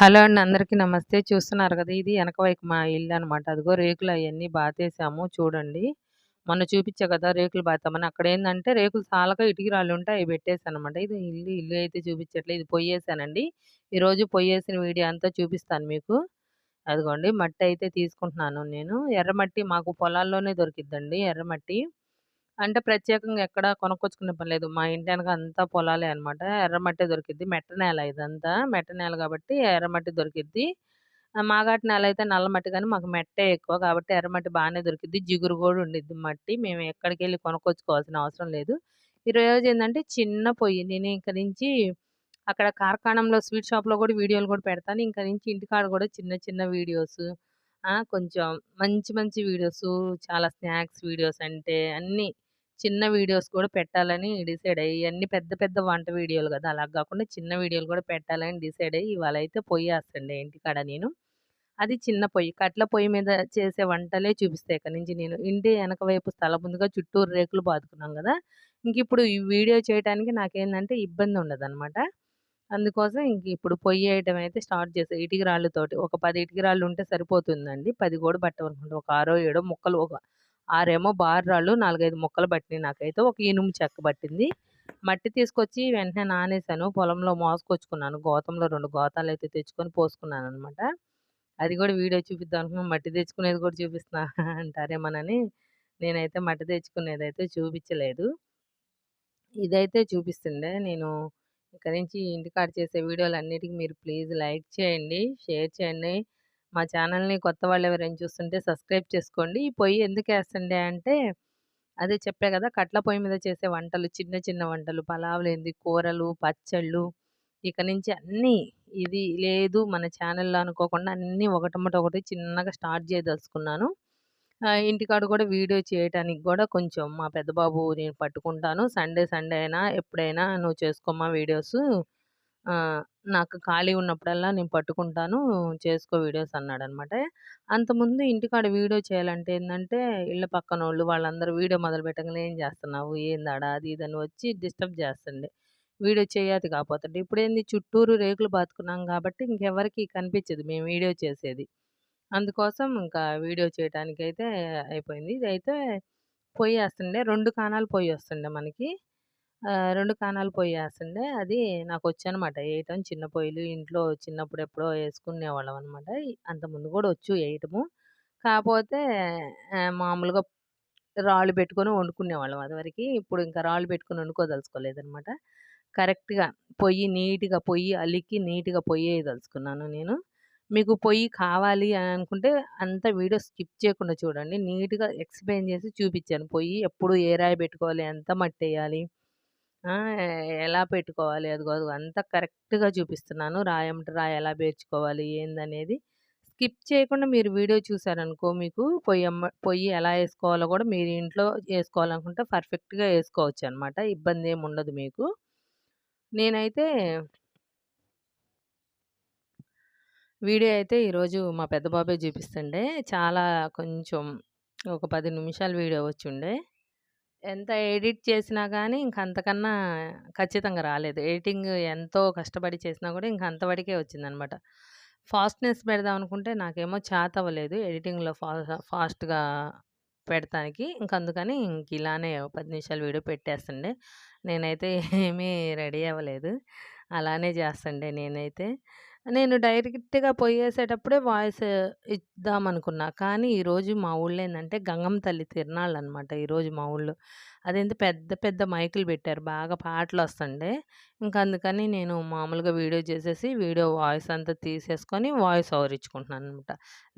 Hello అండి. అందరికీ నమస్తే. చూస్తున్నారు కదా! ఇది వెనక వైపు మా ఇల్లనమాట. అదిగో రేకులు అవన్నీ బాతేసాము చూడండి. మొన్న చూపించా కదా! రేకులు బాతామని. అక్కడ ఏంటంటే రేకులు శాలక ఇటుక రాళ్ళు ఉంటే అవి పెట్టేసానమాట ఇది ఇల్లు, ఇల్లు అయితే చూపించట్లేదు ఇది పొయ్యేసానండి. ఈరోజు పొయ్యేసిన వీడియో అంతా చూపిస్తాను మీకు. అదిగోండి మట్టి అయితే తీసుకుంటున్నాను నేను. ఎర్రమట్టి మాకు పొలాల్లోనే దొరికిద్దండి ఎర్రమట్టి. అంటే ప్రత్యేకంగా ఎక్కడ కొనుక్కొచ్చుకునే పని లేదు. మా ఇంటి వెనక అంతా పొలాలే అనమాట. ఎర్రమట్టి దొరికిద్ది. మెట్ట నేల ఇదంతా. మెట్ట నేల కాబట్టి ఎర్రమట్టి దొరికిద్ది. మాగాటి నేల అయితే నల్ల మట్టి మాకు మెట్టే ఎక్కువ. కాబట్టి ఎర్రమట్టి బాగానే దొరికిద్ది. జిగురు కూడా ఉండిద్ది మట్టి. మేము ఎక్కడికెళ్ళి కొనుక్కొచ్చుకోవాల్సిన అవసరం లేదు. ఈరోజేందంటే చిన్న పొయ్యి. నేను ఇక నుంచి అక్కడ కార్ఖానంలో స్వీట్ షాప్‌లో కూడా వీడియోలు కూడా పెడతాను. ఇంక నుంచి ఇంటికాడ కూడా చిన్న చిన్న వీడియోస్ కొంచెం మంచి మంచి వీడియోస్ చాలా స్నాక్స్ వీడియోస్ అంటే అన్నీ చిన్న వీడియోస్ కూడా పెట్టాలని డిసైడ్ అయ్యి ఇవన్నీ పెద్ద పెద్ద వంట వీడియోలు కదా అలా కాకుండా చిన్న వీడియోలు కూడా పెట్టాలని డిసైడ్ అయ్యి ఇవాళ అయితే ఇవాళైతే ఇంటి ఇంటికాడ నేను. అది చిన్న పొయ్యి. కట్ల పొయ్యి మీద చేసే వంటలే చూపిస్తాయి ఇక్కడ నుంచి నేను. ఇంటి వెనక వైపు స్థలం ముందుగా చుట్టూరు రేకులు బాదుకున్నాం ఇంకి ఇప్పుడు ఈ వీడియో చేయటానికి నాకేందంటే అనమాట అందుకోసం ఇంక ఇప్పుడు పొయ్యి వేయటం అయితే స్టార్ట్ చేశా. ఇటుకి రాళ్ళతోటి. ఒక పది ఇటుకి రాళ్ళు ఉంటే సరిపోతుందండి. పది కూడా పట్టవనుకుంటా. ఒక ఆరో, ఏడో ముక్కలు ఒక 6 ఏమో బారు రాళ్ళు, 4, 5 ముక్కలు నాకైతే. ఒక ఇనుము చెక్క పట్టింది. మట్టి తీసుకొచ్చి వెంటనే నానేసాను. పొలంలో మోసుకొచ్చుకున్నాను. గోతంలో రెండు గోతాలు అయితే తెచ్చుకొని పోసుకున్నాను అనమాట అది కూడా వీడియో చూపిద్దాం అనుకున్నాను మట్టి తెచ్చుకునేది కూడా చూపిస్తున్నా అంటారేమోనని నేనైతే మట్టి తెచ్చుకునేది అయితే చూపించలేదు ఇదైతే చూపిస్తుండే. నేను ఇక్కడి నుంచి ఇంటికాడ చేసే వీడియోలు అన్నిటికీ మీరు ప్లీజ్ లైక్ చేయండి, షేర్ చేయండి. మా ఛానల్‌ని కొత్త వాళ్ళు ఎవరైనా చూస్తుంటే సబ్స్క్రైబ్ చేసుకోండి. ఈ పొయ్యి ఎందుకేస్తండే అంటే అదే చెప్పే కదా కట్ల పొయ్యి మీద చేసే వంటలు చిన్న చిన్న వంటలు పలావులేంది, కూరలు, పచ్చళ్ళు ఇక నుంచి అన్నీ ఇది లేదు మన ఛానల్‌లో అనుకోకుండా అన్నీ ఒకటమ్మట ఒకటి చిన్నగా స్టార్ట్ చేయదలుచుకున్నాను. ఇంటికాడ కూడా వీడియో చేయటానికి కూడా కొంచెం మా పెద్ద బాబు నేను పట్టుకుంటాను. సండే సండే అయినా ఎప్పుడైనా నువ్వు చేసుకోమ్మా వీడియోస్ నాకు ఖాళీ ఉన్నప్పుడల్లా నేను పట్టుకుంటాను. చేసుకో వీడియోస్ అన్నాడనమాట. అంతకుముందు ఇంటికాడ వీడియో చేయాలంటే ఏంటంటే ఇళ్ళ పక్కన వాళ్ళు వాళ్ళందరూ వీడియో మొదలు పెట్టగానే "ఏం చేస్తున్నావు? ఏందాడ?" అది ఇది అని వచ్చి డిస్టర్బ్ చేస్తుండే. వీడియో చేయతి ఇప్పుడు ఏంది చుట్టూరు రేకులు బాతుకున్నాం కాబట్టి ఇంకెవరికి కనిపించదు మేము వీడియో చేసేది. అందుకోసం ఇంకా వీడియో చేయటానికైతే అయిపోయింది. ఇదైతే పొయ్యేస్తుండే. 2 కానాల పొయ్యొస్తుండే మనకి. రెండు కాణాలు పొయ్యి వేస్తుండే అది నాకు వచ్చానమాట వేయటం చిన్న పొయ్యిలు ఇంట్లో చిన్నప్పుడు ఎప్పుడో వేసుకునేవాళ్ళం అనమాట. అంతకుముందు కూడా వచ్చు వేయటము కాకపోతే మామూలుగా రాళ్ళు పెట్టుకొని వండుకునేవాళ్ళం అదివరకి. ఇప్పుడు ఇంకా రాళ్ళు పెట్టుకొని వండుకోదలుచుకోలేదనమాట. కరెక్ట్‌గా పొయ్యి నీట్‌గా పొయ్యి అలికి నీట్‌గా పొయ్యి వేయదలుచుకున్నాను నేను. మీకు పొయ్యి కావాలి అని అనుకుంటే అంత వీడియో స్కిప్ చేయకుండా చూడండి. నీట్‌గా ఎక్స్‌ప్లెయిన్ చేసి చూపించాను పొయ్యి ఎప్పుడు ఏ రాయి పెట్టుకోవాలి, ఎంత మట్టి వేయాలి ఆ! ఎలా పెట్టుకోవాలి అదిగో అదిగో అంతా కరెక్ట్‌గా చూపిస్తున్నాను. రాయెంబట రాయి ఎలా పేర్చుకోవాలి ఏందనేది. స్కిప్ చేయకుండా మీరు వీడియో చూసారనుకో మీకు పొయ్యమ్మ పొయ్యి ఎలా వేసుకోవాలో గూడా మీరు ఇంట్లో వేసుకోవాలనుకుంటే పర్ఫెక్ట్‌గా యేసుకోవచ్చనమాట. ఇబ్బందేముండదు మీకు. నేనైతే వీడియో అయితే ఈరోజు మా పెద్ద బాబే చూపిస్తుండే. చాలా కొంచెం ఒక 10 నిమిషాల వీడియో వచ్చుండే. ఎంత ఎడిట్ చేసినా కానీ ఇంక అంతకన్నా ఖచ్చితంగా రాలేదు. ఎడిటింగ్ ఎంతో కష్టపడి చేసినా కూడా ఇంక అంతవరకే వచ్చిందనమాట. ఫాస్ట్‌నెస్ పెడదాం అనుకుంటే నాకేమో చేతవ్వలేదు ఎడిటింగ్‌లో ఫా ఫాస్ట్‌గా పెడతానికి. ఇంక అందుకని ఇంక ఇలానే పది నిమిషాలు వీడియో పెట్టేస్తుండే. నేనైతే ఏమీ రెడీ అవ్వలేదు. అలానే చేస్తుండే నేనైతే. నేను డైరెక్ట్‌గా పొయ్యేసేటప్పుడే వాయిస్ ఇద్దామనుకున్నా. కానీ ఈరోజు మా ఊళ్ళో ఏంటంటే గంగమ్మ తల్లి తిరునాళ్ళనమాట ఈరోజు మా ఊళ్ళో. అదేంటి పెద్ద పెద్ద మైకులు పెట్టారు. బాగా పాటలు వస్తుండే ఇంక అందుకని నేను మామూలుగా వీడియో చేసేసి వీడియో వాయిస్ అంతా తీసేసుకొని వాయిస్ ఓవర్ ఇచ్చుకుంటున్నాననమాట.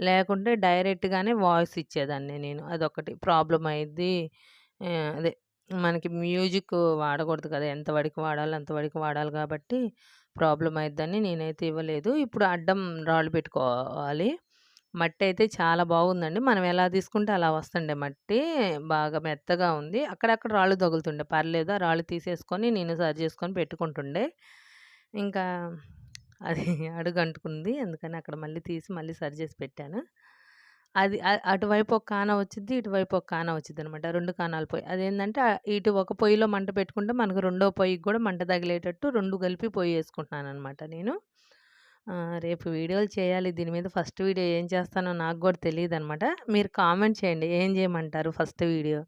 లేకుంటే డైరెక్ట్‌గానే వాయిస్ ఇచ్చేదాన్ని నేను. అదొకటి ప్రాబ్లం అయింది అదే మనకి మ్యూజిక్ వాడకూడదు కదా! ఎంత వరకు వాడాలో అంత వరకు వాడాలి కాబట్టి ప్రాబ్లమ్ అయిద్దని నేనైతే ఇవ్వలేదు. ఇప్పుడు అడ్డం రాళ్ళు పెట్టుకోవాలి. మట్టి అయితే చాలా బాగుందండి. మనం ఎలా తీసుకుంటే అలా వస్తుండే మట్టి. బాగా మెత్తగా ఉంది. అక్కడక్కడ రాళ్ళు తగులుతుండే. పర్లేదు. ఆ రాళ్ళు తీసేసుకొని నేను సరి చేసుకొని పెట్టుకుంటుండే. ఇంకా అది అడుగంటుకుంది. అందుకని అక్కడ మళ్ళీ తీసి మళ్ళీ సరి చేసి పెట్టాను. అది అ అటువైపు ఒక కాన వచ్చిద్ది. ఇటువైపు ఒక కాన వచ్చిద్దనమాట. 2 కానాల పొయ్యి. అదేందంటే ఆహ్, ఇటు ఒక పొయ్యిలో మంట పెట్టుకుంటే మనకు రెండో పొయ్యికి గూడా మంట తగిలేటట్టు 2 కలిపి పొయ్యేసుకుంటున్నాననమాట నేను. ఆహ్, రేపు వీడియోలు చేయాలి. దీని మీద ఫస్ట్ వీడియో ఏం చేస్తానో నాకు గూడా తెలీదనమాట. మీరు కామెంట్ చేయండి. ఏం చేయమంటారు ఫస్ట్ వీడియో?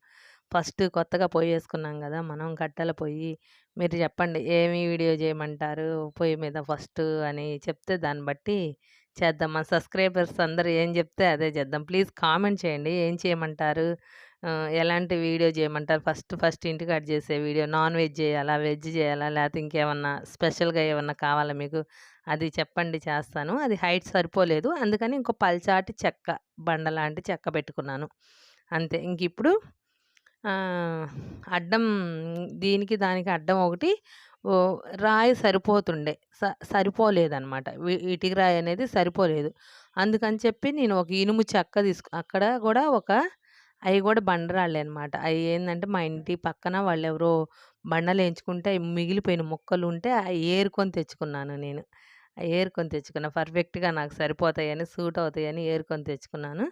ఫస్ట్ కొత్తగా పొయ్యేసుకున్నాం గదా! మనం కట్టెల పొయ్యి. మీరు చెప్పండి. ఏమి వీడియో చేయమంటారు పొయ్యి మీద ఫస్ట్ అని చెప్తే దాన్ని బట్టి చేద్దాం. మన సబ్స్క్రైబర్స్ అందరూ ఏం చెప్తే అదే చేద్దాం. ప్లీజ్ కామెంట్ చేయండి. ఏం చేయమంటారు? ఎలాంటి వీడియో చేయమంటారు ఫస్ట్ ఫస్ట్ ఇంటికాడ చేసే వీడియో నాన్ వెజ్ చేయాలా వెజ్ చేయాలా లేకపోతే ఇంకేమన్నా స్పెషల్‌గా ఏమన్నా కావాలా మీకు? అది చెప్పండి చేస్తాను. అది హైట్ సరిపోలేదు. అందుకని ఇంకో పల్చాటి చెక్క బండ లాంటి చెక్క పెట్టుకున్నాను. అంతే. ఇంక ఇప్పుడు అడ్డం దీనికి దానికి అడ్డం ఒకటి రాయి సరిపోతుండే. స సరిపోలేదనమాట. ఇటుక రాయి అనేది సరిపోలేదు. అందుకని చెప్పి నేను ఒక ఇనుము చెక్క తీసుకు అక్కడ కూడా ఒక అవి కూడా బండరాళ్ళే అనమాట. అవి ఏంటంటే మా ఇంటి పక్కన వాళ్ళు ఎవరో బండలు వేయించుకుంటే మిగిలిపోయిన ముక్కలుంటే అవి ఏరుకొని తెచ్చుకున్నాను నేను. ఏరుకొని తెచ్చుకున్నా. పర్ఫెక్ట్‌గా నాకు సరిపోతాయని, సూట్ అవుతాయని ఏరుకొని తెచ్చుకున్నాను.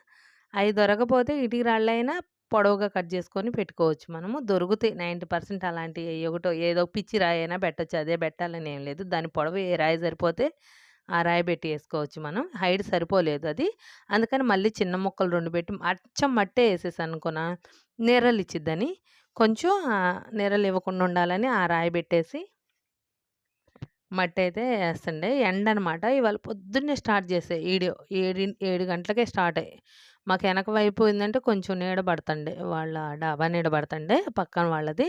అవి దొరకపోతే ఇటిక రాళ్ళైనా పొడవుగా కట్ చేసుకొని పెట్టుకోవచ్చు మనము. దొరుకుతాయి నైంటీ పర్సెంట్ అలాంటి ఒకటో ఏదో పిచ్చి రాయి అయినా పెట్టచ్చు అదే పెట్టాలని ఏం లేదు. దాని పొడవు ఏ రాయి సరిపోతే ఆ రాయి పెట్టి వేసుకోవచ్చు మనం. హైట్ సరిపోలేదు అది. అందుకని మళ్ళీ చిన్న ముక్కలు రెండు పెట్టి అచ్చం మట్టే ఏసేసాననుకోనా నీరలిచ్చిద్దని కొంచెం ఆహ్, నీరలివ్వకుండా ఉండాలని ఆ రాయి పెట్టేసి మట్టి అయితే వేస్తుండే ఎండ అనమాట ఇవాళ పొద్దున్నే స్టార్ట్ చేసే ఈడియో. ఏడు ఏడు గంటలకే స్టార్ట్ అయ్యి. మాకు వెనక వైపు ఏంటంటే కొంచెం నీడ పడతండే. వాళ్ళ డాబా నీడ పడతండే పక్కన వాళ్ళది.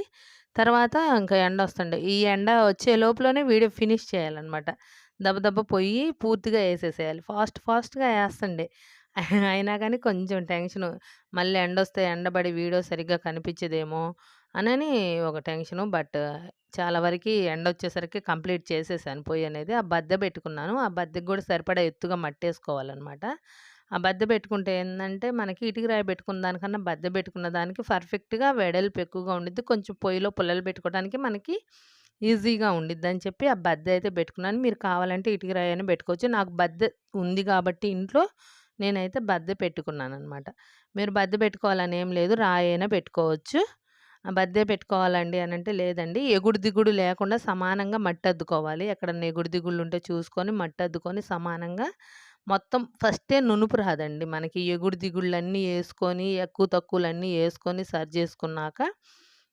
తర్వాత ఇంకా ఎండొస్తుండే. ఈ ఎండ వచ్చే లోపలనే వీడియో ఫినిష్ చేయాలన్నమాట దెబ్బ దబ పొయ్యి పూర్తిగా వేసేసేయాలి ఫాస్ట్ ఫాస్ట్‌గా వేస్తుండే అయినా కానీ కొంచెం టెన్షను. మళ్ళీ ఎండ వస్తే ఎండబడి వీడియో సరిగ్గా కనిపించదేమో అనని ఒక టెన్షను. బట్ చాలా వరకి ఎండొచ్చేసరికి కంప్లీట్ చేసేసాను పొయ్యనేది. ఆ బద్దె పెట్టుకున్నాను. ఆ బద్దెకి కూడా సరిపడా ఎత్తుగా మట్టేసుకోవాలనమాట. ఆ బద్దె పెట్టుకుంటే ఏంటంటే మనకి ఇటుక రాయి పెట్టుకున్న దానికన్నా బద్దె పెట్టుకున్న దానికి పర్ఫెక్ట్‌గా వెడల్పు ఎక్కువగా ఉండిద్ది. కొంచెం పొయ్యిలో పుల్లలు పెట్టుకోవడానికి మనకి ఈజీగా ఉండిద్దని చెప్పి ఆ బద్దె అయితే పెట్టుకున్నాను. మీరు కావాలంటే ఇటుక రాయి అయినా పెట్టుకోవచ్చు. నాకు బద్దె ఉంది కాబట్టి ఇంట్లో నేనైతే బద్దె పెట్టుకున్నాననమాట. మీరు బద్దె పెట్టుకోవాలని ఏం లేదు. రాయైనా పెట్టుకోవచ్చు. ఆ పెట్టుకోవాలండి పెట్టుకోవాలండి అంటే లేదండి. ఎగుడు దిగుడు లేకుండా సమానంగా మట్టి అద్దుకోవాలి ఎక్కడన్నా ఎగుడు దిగుళ్ళుంటే చూసుకొని మట్టి అద్దుకొని సమానంగా మొత్తం ఫస్టే నునుపు రాదండి. మనకి ఎగుడు దిగుళ్ళన్నీ వేసుకొని ఎక్కువ తక్కువలన్నీ వేసుకొని సరి చేసుకున్నాక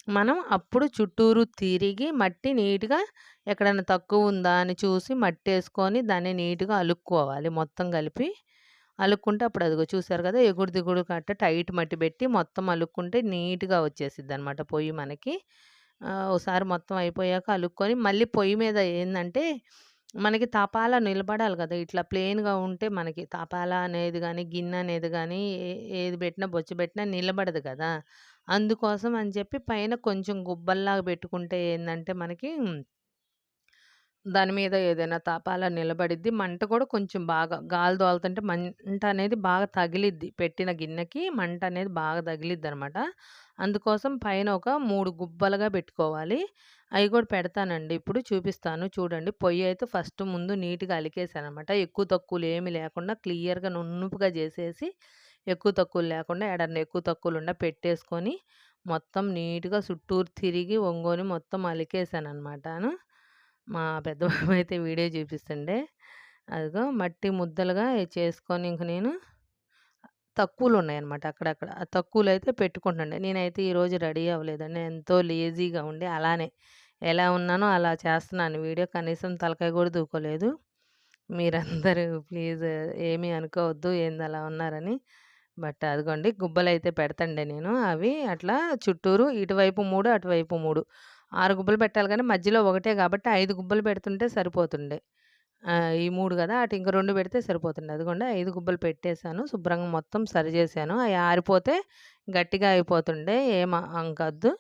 మనం అప్పుడు చుట్టూరు తిరిగి మట్టి నీట్‌గా ఎక్కడైనా తక్కువ ఉందా అని చూసి మట్టి వేసుకొని దాన్ని నీట్‌గా అలుక్కోవాలి మొత్తం కలిపి. అలుక్కుంటే అప్పుడు అదిగో చూసారు కదా ఎగుడు దిగుడు కట్ట టైట్ మట్టి పెట్టి మొత్తం అలుక్కుంటే నీట్‌గా వచ్చేసిద్దనమాట పొయ్యి మనకి. ఒకసారి మొత్తం అయిపోయాక అలుక్కొని మళ్ళీ పొయ్యి మీద ఏంటంటే మనకి తపాలా నిలబడాలి కదా! ఇట్లా ప్లెయిన్‌గా ఉంటే మనకి తపాలా అనేది కానీ గిన్నె అనేది కానీ ఏ ఏది పెట్టినా బొచ్చు పెట్టినా నిలబడదు కదా! అందుకోసం అని చెప్పి పైన కొంచెం గుబ్బల్లాగా పెట్టుకుంటే ఏందంటే మనకి దాని మీద ఏదైనా తాపాలా నిలబడిద్ది. మంట కూడా కొంచెం బాగా గాలి దోలుతుంటే మంట అనేది బాగా తగిలిద్ది. పెట్టిన గిన్నెకి మంట అనేది బాగా తగిలిద్దనమాట. అందుకోసం పైన ఒక 3 గుబ్బలుగా పెట్టుకోవాలి. అయి కూడా పెడతానండి. ఇప్పుడు చూపిస్తాను చూడండి. పొయ్యి అయితే ఫస్ట్ ముందు నీట్‌గా అలికేసాననమాట. ఎక్కువ తక్కువలు ఏమి లేకుండా క్లియర్‌గా నున్నుపుగా జేసేసి, ఎక్కువ తక్కువలు లేకుండా ఏడన్నా ఎక్కువ తక్కువలున్నా పెట్టేసుకొని, మొత్తం నీట్‌గా చుట్టూరు తిరిగి ఒంగోని మొత్తం అలికేసాననమాటను. మా పెద్ద బాబు అయితే వీడియో చూపిస్తుండే. అదిగో మట్టి ముద్దలుగా చేసుకొని ఇంక నేను తక్కువలు ఉన్నాయన్నమాట అక్కడక్కడ. ఆ తక్కువలు అయితే పెట్టుకుంటుండే. నేనైతే ఈరోజు రెడీ అవ్వలేదండి. ఎంతో లేజీగా ఉండి అలానే ఎలా ఉన్నానో అలా చేస్తున్నాను వీడియో. కనీసం తలకాయ కూడా దూకోలేదు. మీరందరూ ప్లీజ్ ఏమీ అనుకోవద్దు ఏంది అలా ఉన్నారని. బట్ అదిగోండి గుబ్బలు అయితే పెడతాండే నేను. అవి అట్లా చుట్టూరు ఇటువైపు మూడు అటువైపు మూడు ఆరు గుబ్బలు పెట్టాలి కానీ మధ్యలో ఒకటే కాబట్టి ఐదు గుబ్బలు పెడుతుంటే సరిపోతుండే. ఈ మూడు కదా అటు ఇంక రెండు పెడితే సరిపోతుండే. అదిగోండి ఐదు గుబ్బలు పెట్టేసాను. శుభ్రంగా మొత్తం సరి అవి ఆరిపోతే గట్టిగా అయిపోతుండే. ఏం అంకద్దు.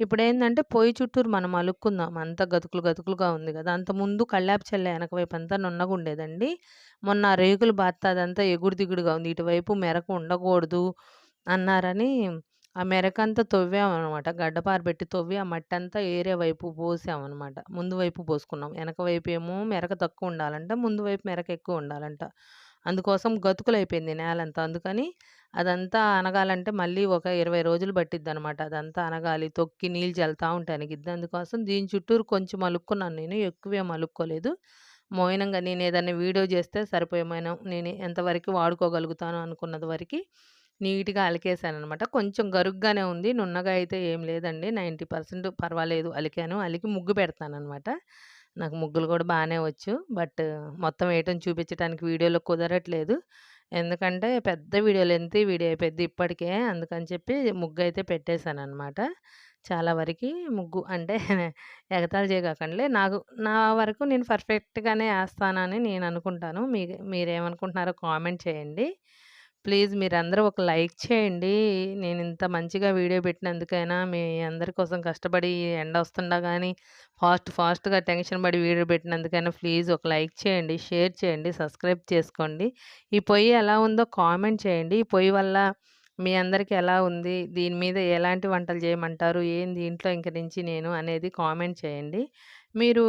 ఇప్పుడేందంటే పొయ్యి చుట్టూరు మనం అలుక్కుందాం. అంత గతుకులు గతుకులుగా ఉంది కదా అంత ముందు కళ్ళాపి చెల్లె వెనక వైపు అంతా నున్నగా ఉండేదండి మొన్న రేకులు బాత్త అదంతా ఎగుడు దిగుడుగా ఉంది. ఇటువైపు మెరకు ఉండకూడదు అన్నారని ఆ మెరకంతా తవ్వామన్నమాట గడ్డపార పెట్టి తవ్వి ఆ మట్టంతా ఏరే వైపు పోసామన్నమాట ముందు వైపు పోసుకున్నాం. వెనకవైపు ఏమో మెరక తక్కువ ఉండాలంట ముందు వైపు మెరక ఎక్కువుండాలంట. అందుకోసం గతుకులయిపోయింది నేలంతా. అందుకని అదంతా అనగాలంటే మళ్ళీ ఒక 20 రోజులు పట్టిద్దనమాట. అదంతా అనగాలి. తొక్కి నీళ్ళు చల్లుతా ఉంటే అనిగిద్ది. అందుకోసం దీని చుట్టూరు కొంచెం అలుక్కున్నాను నేను. ఎక్కువే అలుక్కోలేదు. మౌనంగా నేను ఏదైనా వీడియో చేస్తే సరిపోయేమైనా నేను ఎంతవరకు వాడుకోగలుగుతాను అనుకున్నది వరకు నీట్‌గా అలికేసాను అనమాట కొంచెం గరుగ్గానే ఉంది. నున్నగా అయితే ఏం లేదండి. 90% పర్వాలేదు అలికాను. అలికి ముగ్గు పెడతాననమాట. నాకు ముగ్గులు కూడా బాగానే వచ్చు. బట్ మొత్తం వేయటం చూపించటానికి వీడియోలో కుదరట్లేదు. ఎందుకంటే పెద్ద వీడియో ఎంత వీడియో అయిపోద్ది ఇప్పటికే. అందుకని చెప్పి ముగ్గు అయితే పెట్టేశాను అనమాట చాలా వరకి ముగ్గు అంటే ఎగతాలు చేయగాకండి. నాకు నా వరకు నేను పర్ఫెక్ట్‌గానే వేస్తానని నేను అనుకుంటాను. మీ మీరేమనుకుంటున్నారో కామెంట్ చేయండి. ప్లీజ్ మీరందరూ ఒక లైక్ చేయండి. నేను ఇంత మంచిగా వీడియో పెట్టినందుకైనా మీ అందరి కోసం కష్టపడి ఎండ వస్తుండా కానీ ఫాస్ట్ ఫాస్ట్‌గా టెన్షన్ పడి వీడియో పెట్టినందుకైనా ప్లీజ్ ఒక లైక్ చేయండి, షేర్ చేయండి, సబ్స్క్రైబ్ చేసుకోండి. ఈ పొయ్యి ఎలా ఉందో కామెంట్ చేయండి. ఈ పొయ్యి వల్ల మీ అందరికి ఎలా ఉంది? దీని మీద ఎలాంటి వంటలు చేయమంటారు? ఏం దీంట్లో ఇంక నుంచి నేను అనేది కామెంట్ చేయండి. మీరు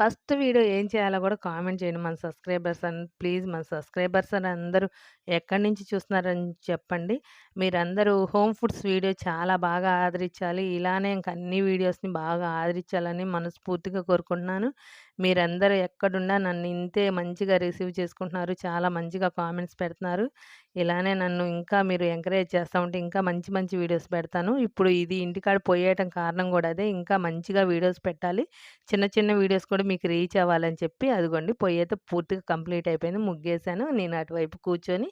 ఫస్ట్ వీడియో ఏం చేయాలో కూడా కామెంట్ చేయండి. మన సబ్స్క్రైబర్స్ అండ్ ప్లీజ్ మన సబ్స్క్రైబర్స్ అని అందరూ ఎక్కడి నుంచి చూస్తున్నారని చెప్పండి. మీరందరూ హోమ్ ఫుడ్స్ వీడియో చాలా బాగా ఆదరించాలి. ఇలానే ఇంక అన్ని వీడియోస్‌ని బాగా ఆదరించాలని మనస్ఫూర్తిగా కోరుకుంటున్నాను. మీరందరూ ఎక్కడున్నా నన్ను ఇంతే మంచిగా రిసీవ్ చేసుకుంటున్నారు. చాలా మంచిగా కామెంట్స్ పెడుతున్నారు. ఇలానే నన్ను ఇంకా మీరు ఎంకరేజ్ చేస్తా ఉంటే ఇంకా మంచి మంచి వీడియోస్ పెడతాను. ఇప్పుడు ఇది ఇంటికాడ పోయేయటం కారణం కూడా అదే. ఇంకా మంచిగా వీడియోస్ పెట్టాలి. చిన్న చిన్న వీడియోస్ కూడా మీకు రీచ్ అవ్వాలని చెప్పి అదిగోండి పొయ్యయితే పూర్తిగా కంప్లీట్ అయిపోయింది. ముగ్గేసాను. నేను అటువైపు కూర్చొని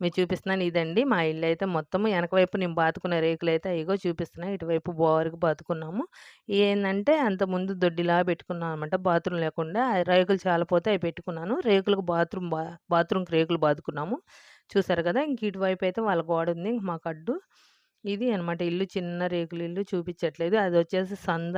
మీరు చూపిస్తున్నాను. ఇదండి మా ఇల్లు అయితే మొత్తం వైపు నేను బాతుకున్న రేకులు అయితే అయ్యో చూపిస్తున్నాయి ఇటువైపు బోరుకు బాతుకున్నాము. ఏందంటే అంతకుముందు దొడ్డిలా పెట్టుకున్నాను అనమాట. బాత్రూమ్ లేకుండా రేకులు చాలపోతే అవి పెట్టుకున్నాను. రేకులకు బాత్రూమ్ బా బాత్రూమ్‌కి రేకులు బాతుకున్నాము చూసారు కదా! ఇంక ఇటువైపు అయితే వాళ్ళ గోడ ఉంది. మాకు అడ్డు. ఇది అనమాట ఇల్లు చిన్న రేకులు ఇల్లు చూపించట్లేదు. అది వచ్చేసి సంద